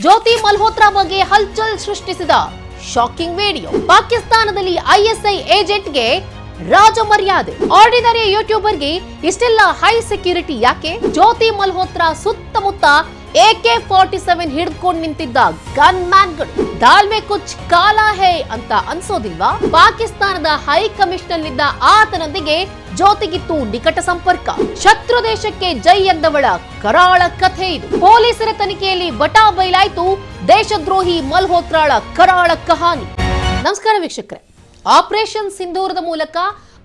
ಜ್ಯೋತಿ ಮಲ್ಹೋತ್ರಾ ಬಗ್ಗೆ ಹಲ್ಚಲ್ ಸೃಷ್ಟಿಸಿದ ಶಾಕಿಂಗ್ ವಿಡಿಯೋ ಪಾಕಿಸ್ತಾನದಲ್ಲಿ ಐಎಸ್ಐ ಏಜೆಂಟ್ಗೆ ರಾಜ ಮರ್ಯಾದೆ ಆರ್ಡಿನರಿ ಯೂಟ್ಯೂಬರ್ಗೆ ಇಷ್ಟೆಲ್ಲ ಹೈ ಸೆಕ್ಯೂರಿಟಿ ಯಾಕೆ? ಜ್ಯೋತಿ ಮಲ್ಹೋತ್ರಾ ಸುತ್ತಮುತ್ತ ಎಕೆ ಫಾರ್ಟಿ ಸೆವೆನ್ ಹಿಡ್ಕೊಂಡು ನಿಂತಿದ್ದ ಗನ್ ಮ್ಯಾನ್ಗಳು ದಾಲ್ಮೆ ಕುಚ್ ಕಾಲ ಹೇ ಅಂತ ಅನ್ಸೋದಿಲ್ವಾ? ಪಾಕಿಸ್ತಾನದ ಹೈ ಇದ್ದ ಆತನೊಂದಿಗೆ ಜ್ಯೋತಿಗಿತ್ತು ನಿಕಟ ಸಂಪರ್ಕ. ಶತ್ರು ದೇಶಕ್ಕೆ ಜೈ ಎಂದವಳ ಕರಾಳ ಕಥೆ ಇದು. ಪೊಲೀಸರ ತನಿಖೆಯಲ್ಲಿ ಬಟಾ ಬಯಲಾಯ್ತು ದೇಶದ್ರೋಹಿ ಮಲ್ಹೋತ್ರಾಳ ಕರಾಳ ಕಹಾನಿ. ನಮಸ್ಕಾರ ವೀಕ್ಷಕರೇ. ಆಪರೇಷನ್ ಸಿಂಧೂರದ ಮೂಲಕ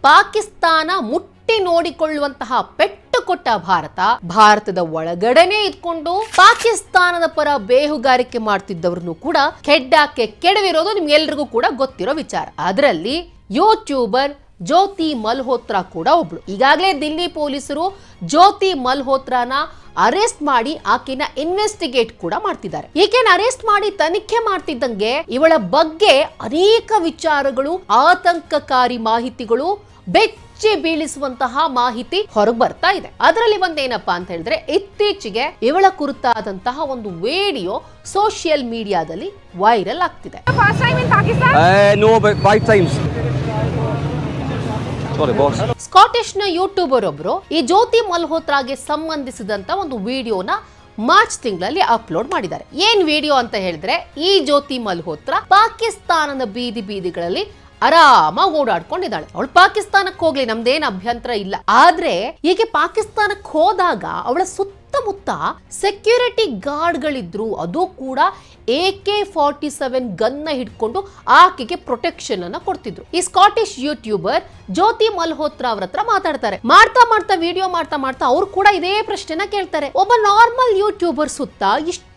ಪಾಕಿಸ್ತಾನ ಮುಟ್ಟಿ ನೋಡಿಕೊಳ್ಳುವಂತಹ ಪೆಟ್ಟು ಕೊಟ್ಟ ಭಾರತ, ಭಾರತದ ಒಳಗಡೆನೆ ಇದ್ಕೊಂಡು ಪಾಕಿಸ್ತಾನದ ಪರ ಬೇಹುಗಾರಿಕೆ ಮಾಡ್ತಿದ್ದವ್ರನ್ನು ಕೂಡ ಕೆಡ್ಡಾಕೆ ಕೆಡವಿರೋದು ನಿಮ್ಗೆಲ್ರಿಗೂ ಕೂಡ ಗೊತ್ತಿರೋ ವಿಚಾರ. ಅದರಲ್ಲಿ ಯೂಟ್ಯೂಬರ್ ಜ್ಯೋತಿ ಮಲ್ಹೋತ್ರಾ ಕೂಡ ಒಬ್ಳು. ಈಗಾಗಲೇ ದಿಲ್ಲಿ ಪೊಲೀಸರು ಜ್ಯೋತಿ ಮಲ್ಹೋತ್ರಾನ ಅರೆಸ್ಟ್ ಮಾಡಿ ಆಕೆನ ಇನ್ವೆಸ್ಟಿಗೇಟ್ ಕೂಡ ಮಾಡ್ತಿದ್ದಾರೆ. ಈಕೆನ ಅರೆಸ್ಟ್ ಮಾಡಿ ತನಿಖೆ ಮಾಡ್ತಿದ್ದಂಗೆ ಇವಳ ಬಗ್ಗೆ ಅನೇಕ ವಿಚಾರಗಳು, ಆತಂಕಕಾರಿ ಮಾಹಿತಿಗಳು ಬೆಚ್ಚಿ ಬೀಳಿಸುವಂತಹ ಮಾಹಿತಿ ಹೊರಗೆ ಬರ್ತಾ ಇದೆ. ಅದರಲ್ಲಿ ಒಂದೇನಪ್ಪ ಅಂತ ಹೇಳಿದ್ರೆ ಇತ್ತೀಚೆಗೆ ಇವಳ ಕುರಿತಾದಂತಹ ಒಂದು ವಿಡಿಯೋ ಸೋಷಿಯಲ್ ಮೀಡಿಯಾದಲ್ಲಿ ವೈರಲ್ ಆಗ್ತಿದೆ. ಸ್ಕಾಟಿಷ್ನ ಯೂಟ್ಯೂಬರ್ ಒಬ್ರು ಈ ಜ್ಯೋತಿ ಮಲ್ಹೋತ್ರಾಗೆ ಸಂಬಂಧಿಸಿದಂತ ಒಂದು ವಿಡಿಯೋನ ಮಾರ್ಚ್ ತಿಂಗಳಲ್ಲಿ ಅಪ್ಲೋಡ್ ಮಾಡಿದ್ದಾರೆ. ಏನ್ ವಿಡಿಯೋ ಅಂತ ಹೇಳಿದ್ರೆ ಈ ಜ್ಯೋತಿ ಮಲ್ಹೋತ್ರಾ ಪಾಕಿಸ್ತಾನದ ಬೀದಿ ಬೀದಿಗಳಲ್ಲಿ ಆರಾಮಾಗಿ ಓಡಾಡ್ಕೊಂಡಿದ್ದಾಳೆ. ಅವಳು ಪಾಕಿಸ್ತಾನಕ್ಕೆ ಹೋಗ್ಲಿ, ನಮ್ದೇನ್ ಅಭ್ಯಂತರ ಇಲ್ಲ. ಆದ್ರೆ, ಹೀಗೆ ಪಾಕಿಸ್ತಾನಕ್ಕೆ ಹೋದಾಗ ಅವಳ ಸುತ್ತಮುತ್ತ ಸೆಕ್ಯೂರಿಟಿ ಗಾರ್ಡ್ಗಳಿದ್ರು ಅದು ಕೂಡ ಎ ಕೆ ಫಾರ್ಟಿ ಸೆವೆನ್ ಗನ್ನ ಹಿಡ್ಕೊಂಡು ಆಕೆಗೆ ಪ್ರೊಟೆಕ್ಷನ್ ಅನ್ನ ಕೊಡ್ತಿದ್ರು. ಈ ಸ್ಕಾಟಿಷ್ ಯೂಟ್ಯೂಬರ್ ಜ್ಯೋತಿ ಮಲ್ಹೋತ್ರಾ ಅವ್ರ ಹತ್ರ ಮಾತಾಡ್ತಾರೆ. ಮಾಡ್ತಾ ಮಾಡ್ತಾ ವಿಡಿಯೋ ಮಾಡ್ತಾ ಮಾಡ್ತಾ ಅವ್ರು ಕೂಡ ಇದೇ ಪ್ರಶ್ನೆನ ಕೇಳ್ತಾರೆ. ಒಬ್ಬ ನಾರ್ಮಲ್ ಯೂಟ್ಯೂಬರ್ ಸುತ್ತ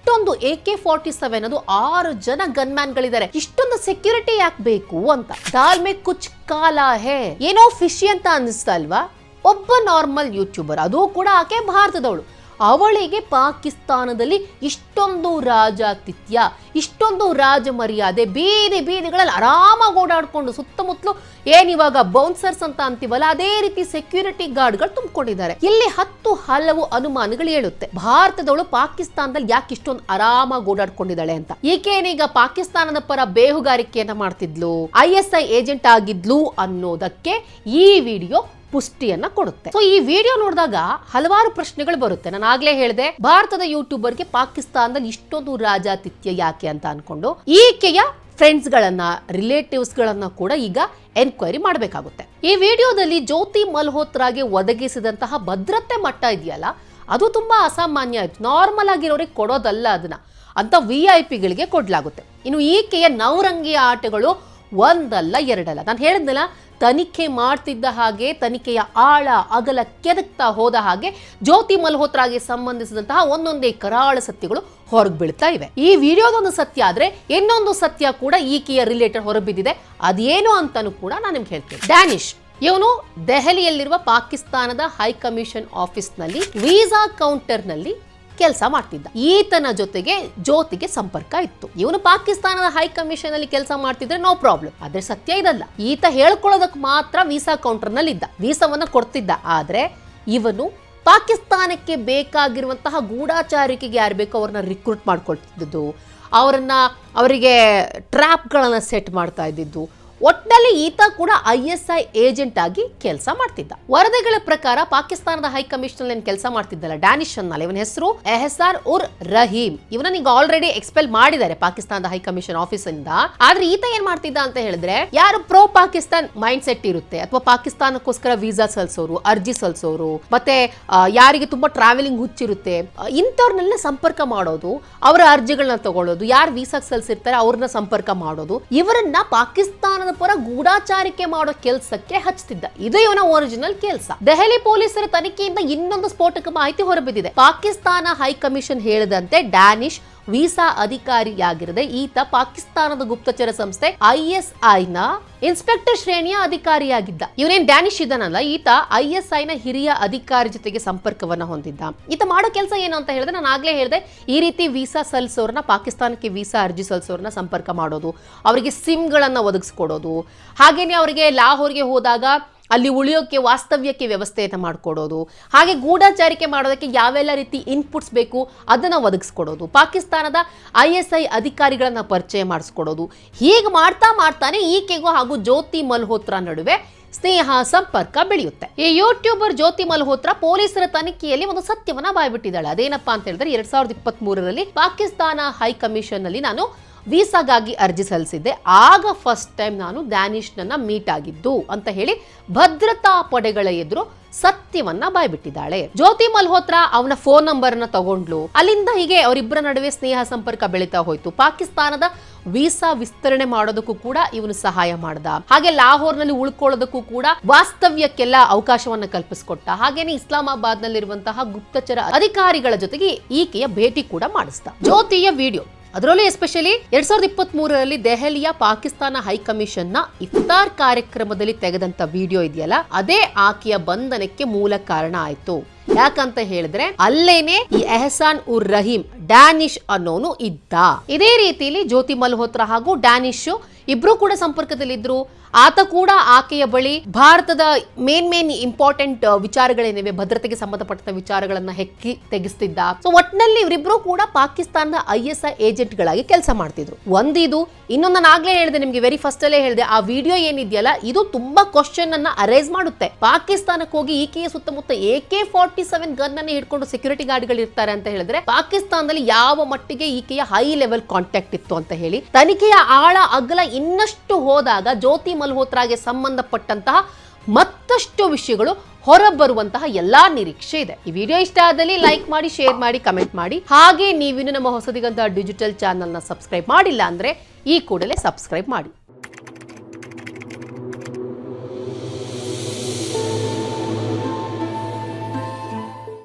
ಇಷ್ಟೊಂದು ಎ ಕೆ ಫಾರ್ಟಿ ಸೆವೆನ್ ಅದು ಆರು ಜನ ಗನ್ಮ್ಯಾನ್ ಗಳಿದ್ದಾರೆ ಇಷ್ಟೊಂದು ಸೆಕ್ಯೂರಿಟಿ ಯಾಕೆ ಬೇಕು ಅಂತ. ದಾಲ್ಮೆ ಕುಚ್ ಕಾಲ ಹೇ. ಏನೋ ಫಿಶಿ ಅಂತ ಅನ್ನಿಸ್ತಾ ಅಲ್ವಾ ಒಬ್ಬ ನಾರ್ಮಲ್ ಯೂಟ್ಯೂಬರ್ ಅದು ಕೂಡ ಆಕೆ ಭಾರತದವಳು. ಅವಳಿಗೆ ಪಾಕಿಸ್ತಾನದಲ್ಲಿ ಇಷ್ಟೊಂದು ರಾಜಾತಿಥ್ಯ ಇಷ್ಟೊಂದು ರಾಜ ಮರ್ಯಾದೆ, ಬೀದಿ ಬೀದಿಗಳಲ್ಲಿ ಆರಾಮಾಗಿ ಓಡಾಡಿಕೊಂಡು ಸುತ್ತಮುತ್ತಲು ಏನಿವಾಗ ಬೌನ್ಸರ್ಸ್ ಅಂತ ಅಂತೀವಲ್ಲ, ಅದೇ ರೀತಿ ಸೆಕ್ಯೂರಿಟಿ ಗಾರ್ಡ್ಗಳು ತುಂಬಿಕೊಂಡಿದ್ದಾರೆ. ಇಲ್ಲಿ ಹತ್ತು ಹಲವು ಅನುಮಾನಗಳು ಹೇಳುತ್ತೆ ಭಾರತದವಳು ಪಾಕಿಸ್ತಾನದಲ್ಲಿ ಯಾಕೆ ಇಷ್ಟೊಂದು ಆರಾಮಾಗಿ ಓಡಾಡ್ಕೊಂಡಿದ್ದಾಳೆ ಅಂತ. ಈಕೇನೀಗ ಪಾಕಿಸ್ತಾನದ ಪರ ಬೇಹುಗಾರಿಕೆಯನ್ನ ಮಾಡ್ತಿದ್ಲು, ಐ ಎಸ್ ಐ ಏಜೆಂಟ್ ಆಗಿದ್ಲು ಅನ್ನೋದಕ್ಕೆ ಈ ವಿಡಿಯೋ ಪುಷ್ಟಿಯನ್ನ ಕೊಡುತ್ತೆ. ಸೊ ಈ ವಿಡಿಯೋ ನೋಡಿದಾಗ ಹಲವಾರು ಪ್ರಶ್ನೆಗಳು ಬರುತ್ತೆ. ನಾನು ಆಗ್ಲೇ ಹೇಳಿದೆ, ಭಾರತದ ಯೂಟ್ಯೂಬರ್ಗೆ ಪಾಕಿಸ್ತಾನದಲ್ಲಿ ಇಷ್ಟೊಂದು ರಾಜಾತಿಥ್ಯ ಯಾಕೆ ಅಂತ ಅನ್ಕೊಂಡು ಈಕೆಯ ಫ್ರೆಂಡ್ಸ್ ಗಳನ್ನ ರಿಲೇಟಿವ್ಸ್ ಗಳನ್ನ ಕೂಡ ಈಗ ಎನ್ಕ್ವೈರಿ ಮಾಡಬೇಕಾಗುತ್ತೆ. ಈ ವಿಡಿಯೋದಲ್ಲಿ ಜ್ಯೋತಿ ಮಲ್ಹೋತ್ರಾಗೆ ಒದಗಿಸಿದಂತಹ ಭದ್ರತೆ ಮಟ್ಟ ಇದೆಯಲ್ಲ, ಅದು ತುಂಬಾ ಅಸಾಮಾನ್ಯ ಆಯ್ತು. ನಾರ್ಮಲ್ ಆಗಿರೋರಿಗೆ ಕೊಡೋದಲ್ಲ ಅದನ್ನ. ಅಂತ ವಿ ಐ ಪಿಗಳಿಗೆ ಕೊಡಲಾಗುತ್ತೆ. ಇನ್ನು ಈಕೆಯ ನವರಂಗಿಯ ಆಟಗಳು ಒಂದಲ್ಲ ಎರಡಲ್ಲ. ನಾನು ಹೇಳಿದ್ನಲ್ಲ, ತನಿಖೆ ಮಾಡ್ತಿದ್ದ ಹಾಗೆ, ತನಿಖೆಯ ಆಳ, ಅಗಲ ಕೆದಕ್ತಾ ಹೋದ ಹಾಗೆ ಜ್ಯೋತಿ ಮಲ್ಹೋತ್ರಾಗೆ ಸಂಬಂಧಿಸಿದಂತಹ ಒಂದೊಂದೇ ಕರಾಳ ಸತ್ಯಗಳು ಹೊರಗೆ ಬೀಳ್ತಾ ಇವೆ. ಈ ವಿಡಿಯೋದೊಂದು ಸತ್ಯ ಆದ್ರೆ ಇನ್ನೊಂದು ಸತ್ಯ ಕೂಡ ಈಕೆಯ ರಿಲೇಟೆಡ್ ಹೊರಬಿದ್ದಿದೆ. ಅದೇನು ಅಂತಲೂ ಕೂಡ ನಾನು ನಿಮ್ಗೆ ಹೇಳ್ತೀನಿ. ಡ್ಯಾನಿಶ್. ಇವನು ದೆಹಲಿಯಲ್ಲಿರುವ ಪಾಕಿಸ್ತಾನದ ಹೈಕಮಿಷನ್ ಆಫೀಸ್ನಲ್ಲಿ, ವೀಸಾ ಕೌಂಟರ್ನಲ್ಲಿ ಕೆಲಸ ಮಾಡ್ತಿದ್ದ. ಈತನ ಜೊತೆಗೆ ಜ್ಯೋತಿಗೆ ಸಂಪರ್ಕ ಇತ್ತು. ಇವನು ಪಾಕಿಸ್ತಾನದ ಹೈ ಕಮಿಷನ್ ಅಲ್ಲಿ ಕೆಲಸ ಮಾಡ್ತಿದ್ರೆ ನೋ ಪ್ರಾಬ್ಲಮ್ ಆದ್ರೆ ಸತ್ಯ ಇದಲ್ಲ. ಈತ ಹೇಳ್ಕೊಳ್ಳೋದಕ್ಕೆ ಮಾತ್ರ ವೀಸಾ ಕೌಂಟರ್ನಲ್ಲಿ ಇದ್ದ ವೀಸಾವನ್ನ ಕೊಡ್ತಿದ್ದ. ಆದ್ರೆ ಇವನು ಪಾಕಿಸ್ತಾನಕ್ಕೆ ಬೇಕಾಗಿರುವಂತಹ ಗೂಢಾಚಾರಿಕೆಗೆ ಯಾರು ಬೇಕೋ ಅವ್ರನ್ನ ರಿಕ್ರೂಟ್ ಮಾಡ್ಕೊಳ್ತಿದ್ದು ಅವರನ್ನ ಅವರಿಗೆ ಟ್ರ್ಯಾಪ್ಗಳನ್ನು ಸೆಟ್ ಮಾಡ್ತಾ ಇದ್ದಿದ್ದು. ಒಟ್ಟಿನಲ್ಲಿ ಈತ ಕೂಡ ಐಎಸ್ಐ ಏಜೆಂಟ್ ಆಗಿ ಕೆಲಸ ಮಾಡ್ತಿದ್ದ. ವರದಿಗಳ ಪ್ರಕಾರ ಪಾಕಿಸ್ತಾನದ ಹೈ ಕಮಿಷನರ್ ಏನ್ ಕೆಲಸ ಮಾಡ್ತಿದ್ದಲ್ಲ? ಡ್ಯಾನಿಶ್ ಅನ್ನಲ್ಲ. ಇವನ ಹೆಸರು ಎಹಸಾರ್ ಉರ್ ರಹೀಮ್. ಇವನ ಈಗ ಆಲ್ರೆಡಿ ಎಕ್ಸ್ಪೆಲ್ ಮಾಡಿದ್ದಾರೆ ಪಾಕಿಸ್ತಾನದ ಹೈ ಕಮಿಷನ್ ಆಫೀಸ್ ಇಂದ ಆದ್ರೆ ಈತ ಏನ್ ಮಾಡ್ತಿದ್ದ ಅಂತ ಹೇಳಿದ್ರೆ, ಯಾರು ಪ್ರೋ ಪಾಕಿಸ್ತಾನ್ ಮೈಂಡ್ ಸೆಟ್ ಇರುತ್ತೆ? ಅಥವಾ ಪಾಕಿಸ್ತಾನಕ್ಕೋಸ್ಕರ ವೀಸಾ ಸಲ್ಸೋರು, ಅರ್ಜಿ ಸಲ್ಸೋರು, ಮತ್ತೆ ಯಾರಿಗೆ ತುಂಬಾ ಟ್ರಾವೆಲಿಂಗ್ ಹುಚ್ಚಿರುತ್ತೆ ಇಂಥವ್ರನ್ನೆಲ್ಲ ಸಂಪರ್ಕ ಮಾಡೋದು, ಅವರ ಅರ್ಜಿಗಳನ್ನ ತಗೊಳ್ಳೋದು ಯಾರು ವೀಸಾ ಸಲ್ಸಿರ್ತಾರೆ ಅವ್ರನ್ನ ಸಂಪರ್ಕ ಮಾಡೋದು, ಇವರನ್ನ ಪಾಕಿಸ್ತಾನದ ಪರ ಗೂಢಾಚಾರಿಕೆ ಮಾಡೋ ಕೆಲಸಕ್ಕೆ ಹಚ್ಚುತ್ತಿದ್ದ ಇದು ಇವನ ಒರಿಜಿನಲ್ ಕೆಲಸ. ದೆಹಲಿ ಪೊಲೀಸರ ತನಿಖೆಯಿಂದ ಇನ್ನೊಂದು ಸ್ಫೋಟಕ ಮಾಹಿತಿ ಹೊರಬಿದ್ದಿದೆ. ಪಾಕಿಸ್ತಾನ ಹೈಕಮಿಷನ್ ಹೇಳಿದಂತೆ ಡ್ಯಾನಿಶ್ ವೀಸಾ ಅಧಿಕಾರಿಯಾಗಿರದೆ ಈತ ಪಾಕಿಸ್ತಾನದ ಗುಪ್ತಚರ ಸಂಸ್ಥೆ ಐಎಸ್ಐ ನ ಇನ್ಸ್ಪೆಕ್ಟರ್ ಶ್ರೇಣಿಯ ಅಧಿಕಾರಿಯಾಗಿದ್ದ. ಇವನೇನ್ ಡ್ಯಾನಿಶ್ ಇದ್ದಾನಲ್ಲ ಈತ ಐಎಸ್ಐ ನ ಹಿರಿಯ ಅಧಿಕಾರಿ ಜೊತೆಗೆ ಸಂಪರ್ಕವನ್ನ ಹೊಂದಿದ್ದ. ಈತ ಮಾಡೋ ಕೆಲಸ ಏನು ಅಂತ ಹೇಳಿದ್ರೆ ನಾನು ಆಗ್ಲೇ ಹೇಳಿದೆ, ಈ ರೀತಿ ವೀಸಾ ಸಲ್ಲಿಸೋರ್ನ ಪಾಕಿಸ್ತಾನಕ್ಕೆ ವೀಸಾ ಅರ್ಜಿ ಸಲ್ಲಿಸೋರ್ನ ಸಂಪರ್ಕ ಮಾಡೋದು, ಅವರಿಗೆ ಸಿಮ್ಗಳನ್ನ ಒದಗಿಸ್ಕೊಡೋದು, ಹಾಗೇನೆ ಅವರಿಗೆ ಲಾಹೋರ್ಗೆ ಹೋದಾಗ ಅಲ್ಲಿ ಉಳಿಯೋಕ್ಕೆ ವಾಸ್ತವ್ಯಕ್ಕೆ ವ್ಯವಸ್ಥೆಯನ್ನು ಮಾಡಿಕೊಡೋದು. ಹಾಗೆ ಗೂಢಚಾರಿಕೆ ಮಾಡೋದಕ್ಕೆ ಯಾವೆಲ್ಲ ರೀತಿ ಇನ್ಪುಟ್ಸ್ ಬೇಕು ಅದನ್ನು ಒದಗಿಸ್ಕೊಡೋದು. ಪಾಕಿಸ್ತಾನದ ಐ ಎಸ್ ಐ ಅಧಿಕಾರಿಗಳನ್ನು ಪರಿಚಯ ಮಾಡಿಸ್ಕೊಡೋದು. ಹೀಗೆ ಮಾಡ್ತಾ ಮಾಡ್ತಾನೆ ಈಕೆಗೂ ಹಾಗೂ ಜ್ಯೋತಿ ಮಲ್ಹೋತ್ರಾ ನಡುವೆ ಸ್ನೇಹ ಸಂಪರ್ಕ ಬೆಳೆಯುತ್ತೆ. ಈ ಯೂಟ್ಯೂಬರ್ ಜ್ಯೋತಿ ಮಲ್ಹೋತ್ರಾ ಪೊಲೀಸರ ತನಿಖೆಯಲ್ಲಿ ಒಂದು ಸತ್ಯವನ್ನ ಬಾಯ್ಬಿಟ್ಟಿದ್ದಾಳೆ. ಅದೇನಪ್ಪಾ ಅಂತ ಹೇಳಿದ್ರೆ ಎರಡ್ ಸಾವಿರದ ಇಪ್ಪತ್ತ್ ಮೂರರಲ್ಲಿ ಪಾಕಿಸ್ತಾನ ಹೈ ಕಮಿಷನ್ನಲ್ಲಿ ನಾನು ವೀಸಾಗಾಗಿ ಅರ್ಜಿ ಸಲ್ಲಿಸಿದ್ದೆ. ಆಗ ಫಸ್ಟ್ ಟೈಮ್ ನಾನು ಡ್ಯಾನಿಶ್ನನ್ನ ಮೀಟ್ ಆಗಿದ್ದು ಅಂತ ಹೇಳಿ ಭದ್ರತಾ ಪಡೆಗಳ ಎದುರು ಸತ್ಯವನ್ನ ಬಾಯ್ಬಿಟ್ಟಿದ್ದಾಳೆ. ಜ್ಯೋತಿ ಮಲ್ಹೋತ್ರಾ ಅವನ ಫೋನ್ ನಂಬರ್ ಅನ್ನ ತಗೊಂಡ್ಲು. ಅಲ್ಲಿಂದ ಹೀಗೆ ಅವರಿಬ್ಬರ ನಡುವೆ ಸ್ನೇಹ ಸಂಪರ್ಕ ಬೆಳೀತಾ ಹೋಯ್ತು. ಪಾಕಿಸ್ತಾನದ ವೀಸಾ ವಿಸ್ತರಣೆ ಮಾಡೋದಕ್ಕೂ ಕೂಡ ಇವನು ಸಹಾಯ ಮಾಡ್ದ. ಹಾಗೆ ಲಾಹೋರ್ನಲ್ಲಿ ಉಳ್ಕೊಳ್ಳೋದಕ್ಕೂ ಕೂಡ ವಾಸ್ತವ್ಯಕ್ಕೆಲ್ಲ ಅವಕಾಶವನ್ನ ಕಲ್ಪಿಸ್ಕೊಟ್ಟ. ಹಾಗೇನೆ ಇಸ್ಲಾಮಾಬಾದ್ ನಲ್ಲಿರುವಂತಹ ಗುಪ್ತಚರ ಅಧಿಕಾರಿಗಳ ಜೊತೆಗೆ ಈಕೆಯ ಭೇಟಿ ಕೂಡ ಮಾಡಿಸ್ದ. ಜ್ಯೋತಿಯ ವಿಡಿಯೋ ಅದರಲ್ಲೂ ಎಸ್ಪೆಷಲಿ ಎರಡ್ ಸಾವಿರದ ಇಪ್ಪತ್ತ್ ಮೂರರಲ್ಲಿ ದೆಹಲಿಯ ಪಾಕಿಸ್ತಾನ ಹೈಕಮಿಷನ್ನ ಇಫ್ತಾರ್ ಕಾರ್ಯಕ್ರಮದಲ್ಲಿ ತೆಗೆದಂತ ವಿಡಿಯೋ ಇದೆಯಲ್ಲ, ಅದೇ ಆಕೆಯ ಬಂಧನಕ್ಕೆ ಮೂಲ ಕಾರಣ ಆಯ್ತು. ಯಾಕಂತ ಹೇಳಿದ್ರೆ, ಅಲ್ಲೇನೆ ಈ ಎಹಸಾನ್ ಉರ್ ರಹೀಂ ಡ್ಯಾನಿಶ್ ಅನ್ನೋನು ಇದ್ದ. ಇದೇ ರೀತಿಯಲ್ಲಿ ಜ್ಯೋತಿ ಮಲ್ಹೋತ್ರ ಹಾಗೂ ಡ್ಯಾನಿಶ್ ಇಬ್ರು ಕೂಡ ಸಂಪರ್ಕದಲ್ಲಿದ್ರು. ಆತ ಕೂಡ ಆಕೆಯ ಬಳಿ ಭಾರತದ ಮೇನ್ ಮೇನ್ ಇಂಪಾರ್ಟೆಂಟ್ ವಿಚಾರಗಳೇನಿವೆ, ಭದ್ರತೆಗೆ ಸಂಬಂಧಪಟ್ಟ ವಿಚಾರಗಳನ್ನ ಹೆಕ್ಕಿ ತೆಗೆಸ್ತಿದ್ದ. ಸೊ ಒಟ್ನಲ್ಲಿ ಇವರಿಬ್ರು ಕೂಡ ಪಾಕಿಸ್ತಾನದ ಐ ಎಸ್ ಐ ಏಜೆಂಟ್ಗಳಾಗಿ ಕೆಲಸ ಮಾಡ್ತಿದ್ರು. ಒಂದಿದು, ಇನ್ನೊಂದು ನಾನು ಆಗ್ಲೇ ಹೇಳಿದೆ ನಿಮ್ಗೆ ವೆರಿ ಫಸ್ಟ್ ಅಲ್ಲೇ ಹೇಳಿದೆ, ಆ ವಿಡಿಯೋ ಏನಿದೆಯಲ್ಲ, ಇದು ತುಂಬಾ ಕ್ವಶನ್ ಅನ್ನ ಅರೈಸ್ ಮಾಡುತ್ತೆ. ಪಾಕಿಸ್ತಾನಕ್ಕೆ ಹೋಗಿ ಈಕೆಯ ಸುತ್ತಮುತ್ತ A K forty seven gun ಅನ್ನು ಹಿಡ್ಕೊಂಡು ಸೆಕ್ಯೂರಿಟಿ ಗಾರ್ಡ್ಗಳು ಇರ್ತಾರೆ ಅಂತ ಹೇಳಿದ್ರೆ, ಪಾಕಿಸ್ತಾನದಲ್ಲಿ ಯಾವ ಮಟ್ಟಿಗೆ ಈಕೆಯ ಹೈ ಲೆವೆಲ್ ಕಾಂಟ್ಯಾಕ್ಟ್ ಇತ್ತು ಅಂತ ಹೇಳಿ, ತನಿಖೆಯ ಆಳ ಅಗಲ ಇನ್ನಷ್ಟು ಹೋದಾಗ ಜ್ಯೋತಿ ಮಲ್ಹೋತ್ರಾಗೆ ಸಂಬಂಧಪಟ್ಟಂತಹ ಮತ್ತಷ್ಟು ವಿಷಯಗಳು ಹೊರಬರುವಂತಹ ಎಲ್ಲಾ ನಿರೀಕ್ಷೆ ಇದೆ. ಈ ವಿಡಿಯೋ ಇಷ್ಟ ಆದಲ್ಲಿ ಲೈಕ್ ಮಾಡಿ ಶೇರ್ ಮಾಡಿ ಕಮೆಂಟ್ ಮಾಡಿ. ಹಾಗೆ ನೀವಿನ್ನು ನಮ್ಮ ಹೊಸದಿಗಂತಹ ಡಿಜಿಟಲ್ ಚಾನೆಲ್ನ ಸಬ್ಸ್ಕ್ರೈಬ್ ಮಾಡಿಲ್ಲ ಅಂದ್ರೆ ಈ ಕೂಡಲೇ ಸಬ್ಸ್ಕ್ರೈಬ್ ಮಾಡಿ.